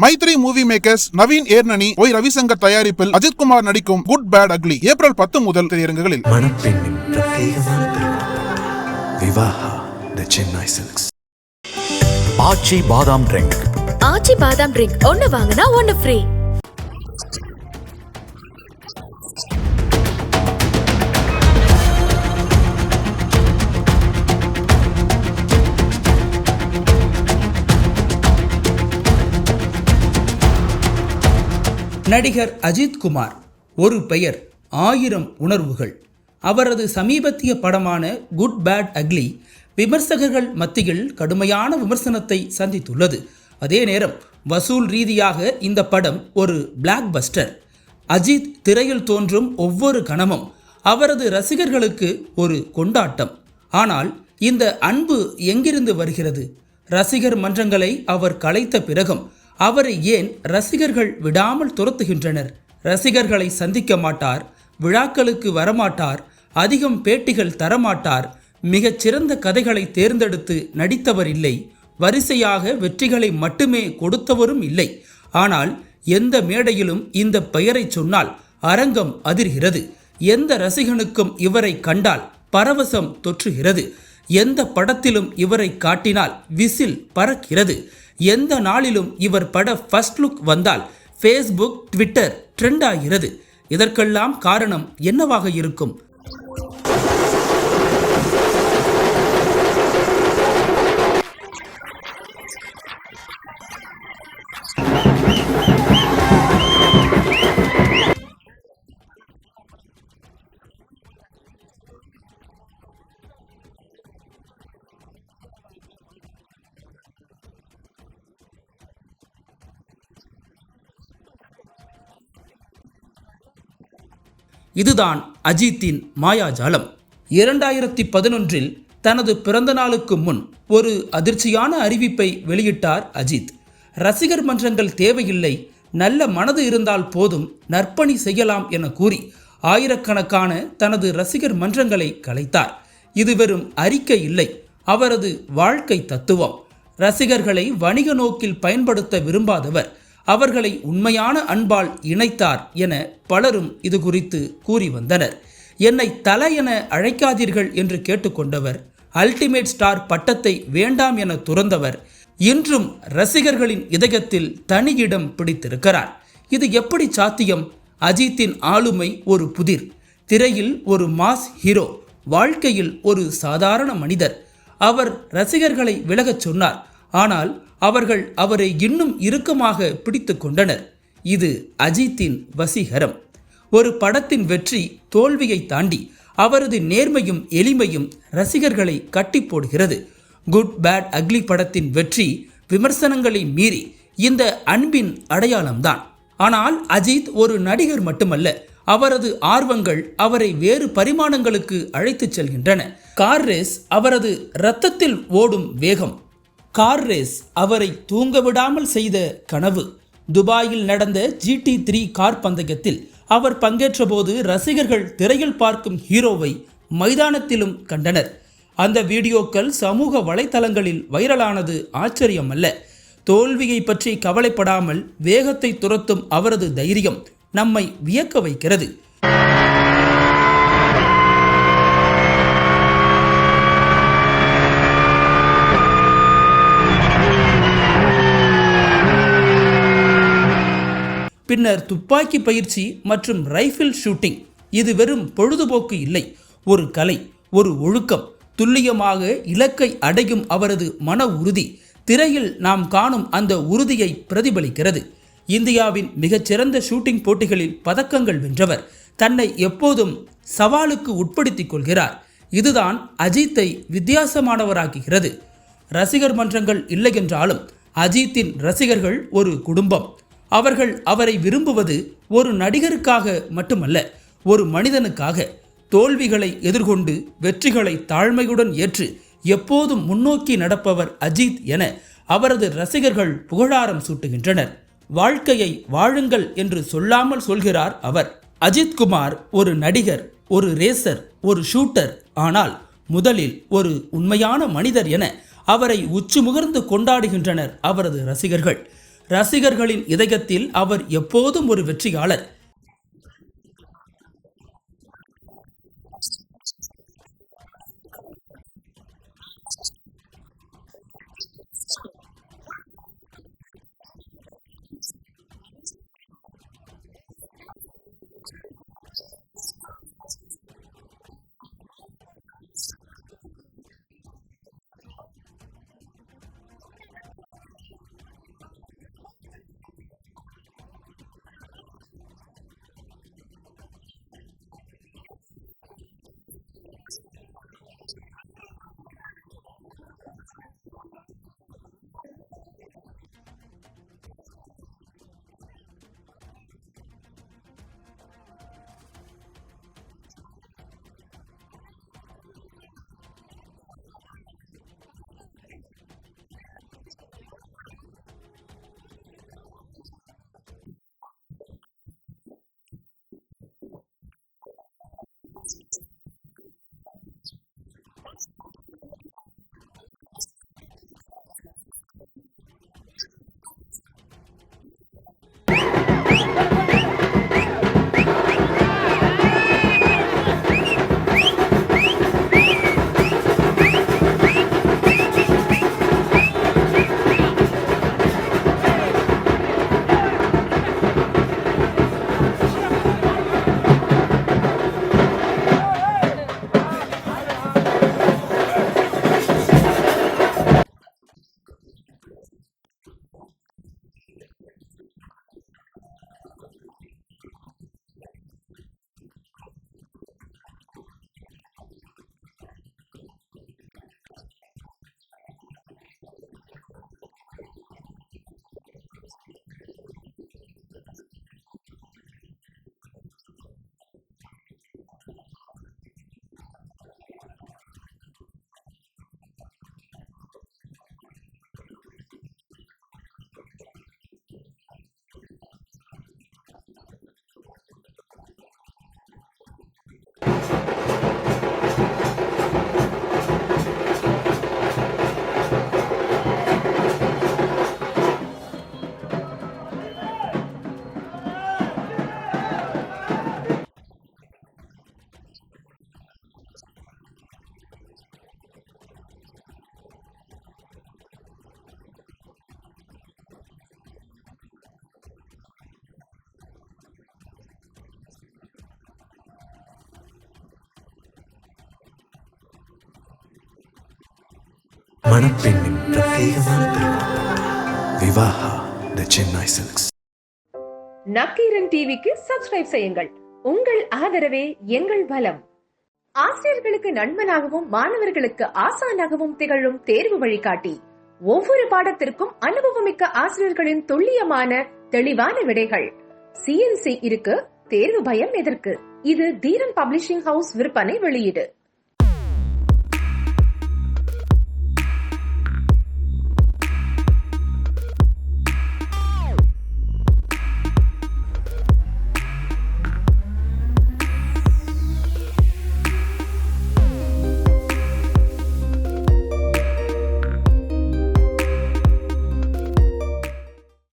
Mythri movie makers Naveen Yerneni Y Ravishankar தயாரிப்பில் அஜித்குமார் நடிக்கும் good bad ugly April பத்து முதல் திரையரங்குகளில். ஆச்சி பாதாம் ட்ரிங்க் ஆச்சி பாதாம் ட்ரிங்க் ஒன்னு வாங்கினா ஒன்னு ஃப்ரீ நடிகர் அஜித் குமார். ஒரு பெயர் ஆயிரம் உணர்வுகள். அவரது சமீபத்திய படமான குட் பேட் அக்லி விமர்சகர்கள் மத்தியில் கடுமையான விமர்சனத்தை சந்தித்துள்ளது. அதே நேரம் வசூல் ரீதியாக இந்த படம் ஒரு பிளாக் பஸ்டர் அஜித் திரையில் தோன்றும் ஒவ்வொரு கணமும் அவரது ரசிகர்களுக்கு ஒரு கொண்டாட்டம். ஆனால் இந்த அன்பு எங்கிருந்து வருகிறது? ரசிகர் மன்றங்களை அவர் கலைத்த பிறகும் அவரை ஏன் ரசிகர்கள் விடாமல் துரத்துகின்றனர்? ரசிகர்களை சந்திக்க மாட்டார் விழாக்களுக்கு வரமாட்டார் அதிகம் பேட்டிகள் தரமாட்டார் மிகச் சிறந்த கதைகளை தேர்ந்தெடுத்து நடித்தவர் இல்லை வரிசையாக வெற்றிகளை மட்டுமே கொடுத்தவரும் இல்லை. ஆனால் எந்த மேடையிலும் இந்த பெயரை சொன்னால் அரங்கம் அதிர்கிறது. எந்த ரசிகனுக்கும் இவரை கண்டால் பரவசம் தொற்றுகிறது. எந்த படத்திலும் இவரை காட்டினால் விசில் பறக்கிறது. எந்த நாளிலும் இவர் பட ஃபர்ஸ்ட் லுக் வந்தால் ஃபேஸ்புக் ட்விட்டர் ட்ரெண்ட் ஆகிறது. இதற்கெல்லாம் காரணம் என்னவாக இருக்கும்? இதுதான் அஜித்தின் மாயாஜாலம். இரண்டாயிரத்தி பதினொன்றில் தனது பிறந்த நாளுக்கு முன் ஒரு அதிர்ச்சியான அறிவிப்பை வெளியிட்டார் அஜித். ரசிகர் மன்றங்கள் தேவையில்லை நல்ல மனது இருந்தால் போதும் நற்பணி செய்யலாம் என கூறி ஆயிரக்கணக்கான தனது ரசிகர் மன்றங்களை கலைத்தார். இது வெறும் அறிக்கை இல்லை அவரது வாழ்க்கை தத்துவம். ரசிகர்களை வணிக நோக்கில் பயன்படுத்த விரும்பாதவர் அவர்களை உண்மையான அன்பால் இணைத்தார் என பலரும் இது குறித்து கூறி வந்தனர். என்னை தல என அழைக்காதீர்கள் என்று கேட்டுக்கொண்டவர் அல்டிமேட் ஸ்டார் பட்டத்தை வேண்டாம் என துறந்தவர் இன்றும் ரசிகர்களின் இதயத்தில் தனி இடம் பிடித்திருக்கிறார். இது எப்படி சாத்தியம்? அஜித்தின் ஆளுமை ஒரு புதிர் திரையில் ஒரு மாஸ் ஹீரோ வாழ்க்கையில் ஒரு சாதாரண மனிதர். அவர் ரசிகர்களை விலகச் சொன்னார் ஆனால் அவர்கள் அவரை இன்னும் இறுக்கமாக பிடித்து கொண்டனர் இது அஜித்தின் வசீகரம். ஒரு படத்தின் வெற்றி தோல்வியை தாண்டி அவரது நேர்மையும் எளிமையும் ரசிகர்களை கட்டி போடுகிறது. குட் பேட் அக்லி படத்தின் வெற்றி விமர்சனங்களை மீறி இந்த அன்பின் அடையாளம்தான். ஆனால் அஜித் ஒரு நடிகர் மட்டுமல்ல அவரது ஆர்வங்கள் அவரை வேறு பரிமாணங்களுக்கு அழைத்துச் செல்கின்றன. கார் ரேஸ் அவரது இரத்தத்தில் ஓடும் வேகம் கார் ரேஸ் அவரை தூங்க விடாமல் செய்த கனவு. துபாயில் நடந்த ஜிடி த்ரீ கார் பந்தயத்தில் அவர் பங்கேற்றபோது ரசிகர்கள் திரையில் பார்க்கும் ஹீரோவை மைதானத்திலும் கண்டனர். அந்த வீடியோக்கள் சமூக வலைத்தளங்களில் வைரலானது ஆச்சரியமல்ல. தோல்வியை பற்றி கவலைப்படாமல் வேகத்தை துரத்தும் அவரது தைரியம் நம்மை வியக்க வைக்கிறது. பின்னர் துப்பாக்கி பயிற்சி மற்றும் ரைஃபிள் ஷூட்டிங். இது வெறும் பொழுதுபோக்கு இல்லை. ஒரு கலை ஒரு ஒழுக்கம் துல்லியமாக இலக்கை அடையும் அவரது மன உறுதி. திரையில் நாம் காணும் அந்த உறுதியை பிரதிபலிக்கிறது. இந்தியாவின் மிகச்சிறந்த ஷூட்டிங் போட்டிகளில் பதக்கங்கள் வென்றவர். தன்னை எப்போதும் சவாலுக்கு உட்படுத்திக் கொள்கிறார். இதுதான் அஜித்தை வித்தியாசமானவராக்குகிறது. ரசிகர் மன்றங்கள் இல்லை என்றாலும் அஜித்தின் ரசிகர்கள் ஒரு குடும்பம். அவர்கள் அவரை விரும்புவது ஒரு நடிகருக்காக மட்டுமல்ல ஒரு மனிதனுக்காக. தோல்விகளை எதிர்கொண்டு வெற்றிகளை தாழ்மையுடன் ஏற்று எப்போதும் முன்னோக்கி நடப்பவர் அஜித் என அவரது ரசிகர்கள் புகழாரம் சூட்டுகின்றனர். வாழ்க்கையை வாழுங்கள் என்று சொல்லாமல் சொல்கிறார் அவர். அஜித்குமார் ஒரு நடிகர் ஒரு ரேசர் ஒரு ஷூட்டர் ஆனால் முதலில் ஒரு உண்மையான மனிதர் என அவரை உச்சி முகர்ந்து கொண்டாடுகின்றனர் அவரது ரசிகர்கள். ரசிகர்களின் இதயத்தில் அவர் எப்போதும் ஒரு வெற்றியாளர். மணப்பெண்ணின் பிரத்யேகமான விவாஹா த சென்னை சில்க்ஸ் நக்கீரன் டிவிக்கு சப்ஸ்கிரைப் செய்யுங்கள். உங்கள் ஆதரவே எங்கள் பலம். ஆசிரியர்களுக்கு நண்பனாகவும் மாணவர்களுக்கு ஆசானாகவும் திகழும் தேர்வு வழிகாட்டி. ஒவ்வொரு பாடத்திற்கும் அனுபவமிக்க ஆசிரியர்களின் துல்லியமான தெளிவான விடைகள். சிஎன்சி இருக்கு தேர்வு பயம் எதற்கு? இது தீரன் பப்ளிஷிங் ஹவுஸ் விற்பனை வெளியீடு.